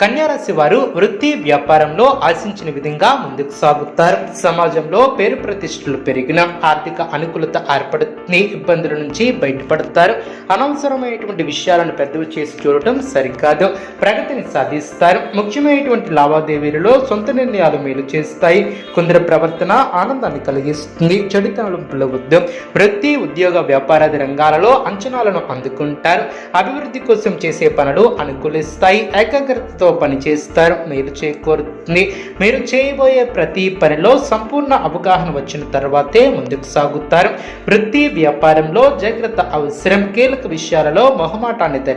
కన్యారాశి వారు వృత్తి వ్యాపారంలో ఆశించిన విధంగా ముందుకు సాగుతారు. సమాజంలో పేరు ప్రతిష్టలు పెరిగిన ఆర్థిక అనుకూలత ఏర్పడుతుంది ఇబ్బందుల నుంచి బయటపడతారు. అనవసరమైనటువంటి విషయాలను పెద్దవి చేసి చూడటం సరికాదు. ప్రగతిని సాధిస్తారు. ముఖ్యమైనటువంటి లావాదేవీలలో సొంత నిర్ణయాలు మేలు చేస్తాయి. కొందరి ప్రవర్తన ఆనందాన్ని కలిగిస్తుంది. చెడుతనం పిలవద్దు. వృత్తి ఉద్యోగ వ్యాపారాది రంగాలలో అంచనాలను అందుకుంటారు. అభివృద్ధి కోసం చేసే పనులు అనుకూలిస్తాయి. ఏకాగ్రతతో పనిచేస్తారు మేలు చేకూరుతుంది. మీరు చేయబోయే ప్రతి పనిలో సంపూర్ణ అవగాహన వచ్చిన తర్వాతే ముందుకు సాగుతారు. వృత్తి వ్యాపారంలో జాగ్రత్త అవసరం. కీలక విషయాలలో మొహమాటాన్ని దరి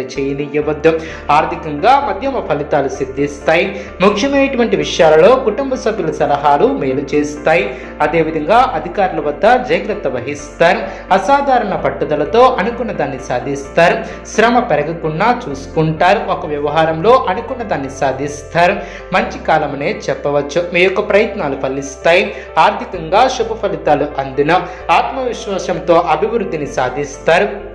ఆర్థికంగా మధ్యమ ఫలితాలు సిద్ధిస్తాయి. ముఖ్యమైనటువంటి విషయాలలో కుటుంబ సభ్యుల సలహాలు మేలు చేస్తాయి. అదేవిధంగా అధికారుల వద్ద జాగ్రత్త వహిస్తారు. అసాధారణ పట్టుదలతో అనుకున్న దాన్ని సాధిస్తారు. శ్రమ పెరగకుండా చూసుకుంటారు. ఒక వ్యవహారంలో అనుకున్న దాన్ని సాధిస్తారు. మంచి కాలమనే చెప్పవచ్చు. మీ యొక్క ప్రయత్నాలు ఫలిస్తాయి. ఆర్థికంగా శుభ ఫలితాలు అందిన ఆత్మవిశ్వాసంతో అభివృద్ధిని సాధిస్తారు.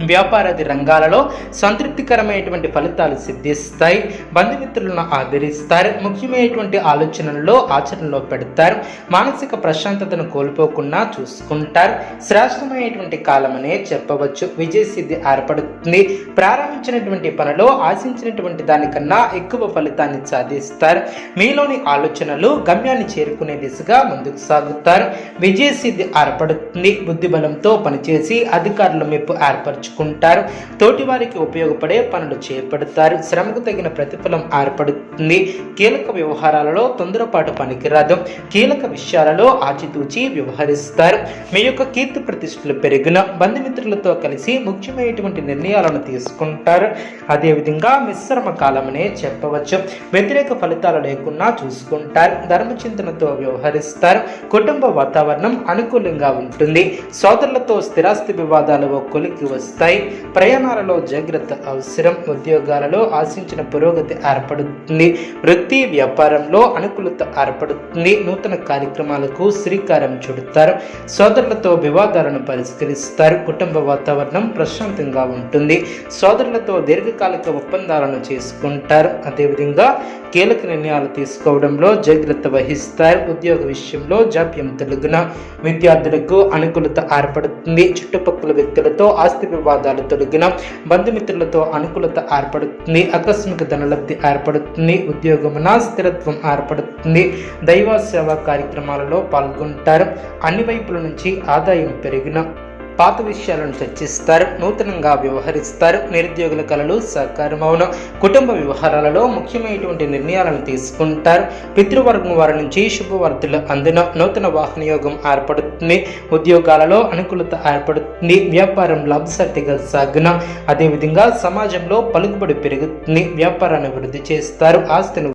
వ్యాపారాది రంగాలలో సంతృప్తికరమైనటువంటి ఫలితాలు సిద్ధిస్తాయి. బంధుమిత్రులను ఆదరిస్తారు. ముఖ్యమైనటువంటి ఆలోచనల్లో ఆచరణలో పెడతారు. మానసిక ప్రశాంతతను కోల్పోకుండా చూసుకుంటారు. శ్రేష్టమైనటువంటి కాలమనే చెప్పవచ్చు. విజయసిద్ధి ఏర్పడుతుంది. ప్రారంభించినటువంటి పనిలో ఆశించినటువంటి దానికన్నా ఎక్కువ ఫలితాన్ని సాధిస్తారు. మీలోని ఆలోచనలు గమ్యాన్ని చేరుకునే దిశగా ముందుకు సాగుతారు. విజయసిద్ధి ఏర్పడుతుంది. బుద్ధిబలంతో పనిచేసి అధికారుల మెప్పు ఏర్పరచుకుంటారు తోటి వారికి ఉపయోగపడే పనులు చేపడతారు. శ్రమకు తగిన ప్రతిఫలం ఏర్పడుతుంది. కీలక వ్యవహారాలలో తొందరపాటు పనికిరాదు. కీలక విషయాలలో ఆచితూచి వ్యవహరిస్తారు. మీ యొక్క కీర్తి ప్రతిష్టలు పెరిగిన బంధుమిత్రులతో కలిసి ముఖ్యమైనటువంటి నిర్ణయాలను తీసుకుంటారు. అదేవిధంగా మిశ్రమ కాలమనే చెప్పవచ్చు. వ్యతిరేక ఫలితాలు లేకుండా చూసుకుంటారు. ధర్మచింతనతో వ్యవహరిస్తారు. కుటుంబ వాతావరణం అనుకూలంగా ఉంటుంది. సోదరులతో స్థిరాస్తి వివాదాలు ఒక్కొలికి వస్తుంది వస్తాయి ప్రయాణాలలో జాగ్రత్త అవసరం. ఉద్యోగాలలో ఆశించిన పురోగతి ఏర్పడుతుంది. వృత్తి వ్యాపారంలో అనుకూలత ఏర్పడుతుంది. నూతన కార్యక్రమాలకు శ్రీకారం చుడతారు. సోదరులతో వివాదాలను పరిష్కరిస్తారు. కుటుంబ వాతావరణం ప్రశాంతంగా ఉంటుంది. సోదరులతో దీర్ఘకాలిక ఒప్పందాలను చేసుకుంటారు. అదేవిధంగా కీలక నిర్ణయాలు తీసుకోవడంలో జాగ్రత్త వహిస్తారు. ఉద్యోగ విషయంలో జాప్యం తెలుగున విద్యార్థులకు అనుకూలత ఏర్పడుతుంది. చుట్టుపక్కల వ్యక్తులతో ఆస్తి వివాదాలు తొలగిన బంధుమిత్రులతో అనుకూలత ఏర్పడుతుంది ఆకస్మిక ధనలబ్ధి ఏర్పడుతుంది ఉద్యోగమున స్థిరత్వం ఏర్పడుతుంది. దైవ సేవా కార్యక్రమాలలో పాల్గొంటారు. అన్ని వైపుల నుంచి ఆదాయం పెరిగిన పాత విషయాలను చర్చిస్తారు నూతనంగా వ్యవహరిస్తారు నిరుద్యోగుల కళలు సహకారమవును కుటుంబ వ్యవహారాలలో ముఖ్యమైనటువంటి నిర్ణయాలను తీసుకుంటారు. పితృవర్గం వారి నుంచి శుభవార్తలు అందున. నూతన వాహన యోగం ఏర్పడుతుంది. ఉద్యోగాలలో అనుకూలత ఏర్పడుతుంది. వ్యాపారం లాభసాటిగా సాగున. అదేవిధంగా సమాజంలో పలుకుబడి పెరుగుతుంది. వ్యాపారాన్ని వృద్ధి చేస్తారు. ఆస్తిని